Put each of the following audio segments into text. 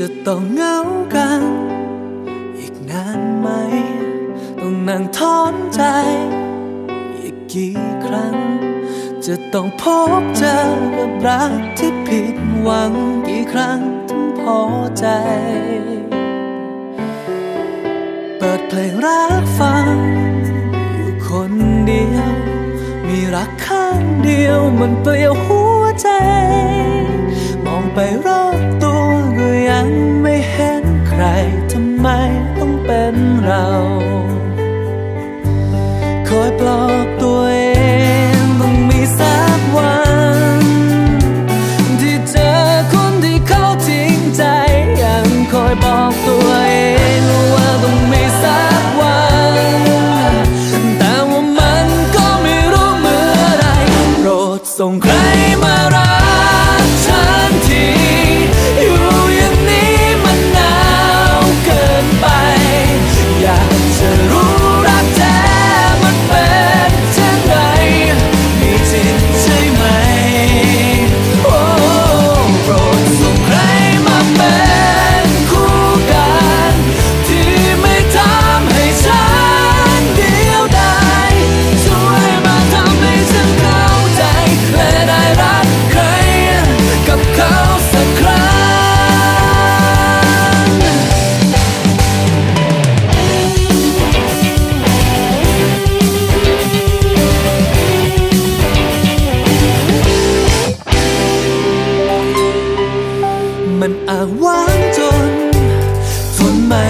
จะต้องเหงากัน อีกนานไหม ต้องนั่งทอนใจ อีกกี่ครั้ง จะต้องพบเจอกับรักที่ผิดหวังกี่ครั้งถึงพอใจ เปิดเพลงรักฟัง อยู่คนเดียว มีรักข้างเดียวมันเปลี่ยวหัวใจ ไปรอบตัวก็ยังไม่เห็นใครทำไมต้องเป็นเราคอยปลอบตัวเองต้องมีสักวัน ที่เจอคนที่เขาจริงใจยังคอยบอกตัวเองว่าต้องมีสักวันแต่ว่ามันก็ไม่รู้เมื่อไรโปรดส่งใครมารัก ti. มันอ้างว้างจนทนไม่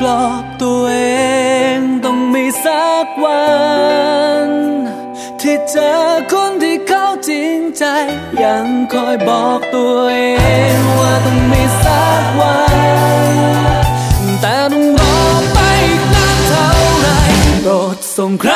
ปลอบตัวเองต้องมีสักวัน ที่เจอคนที่เขาจริงใจ ยังคอยบอกตัวเองว่าต้องมีสักวัน แต่ต้องรอไปอีกนานเท่าไหรโปรดส่งใครั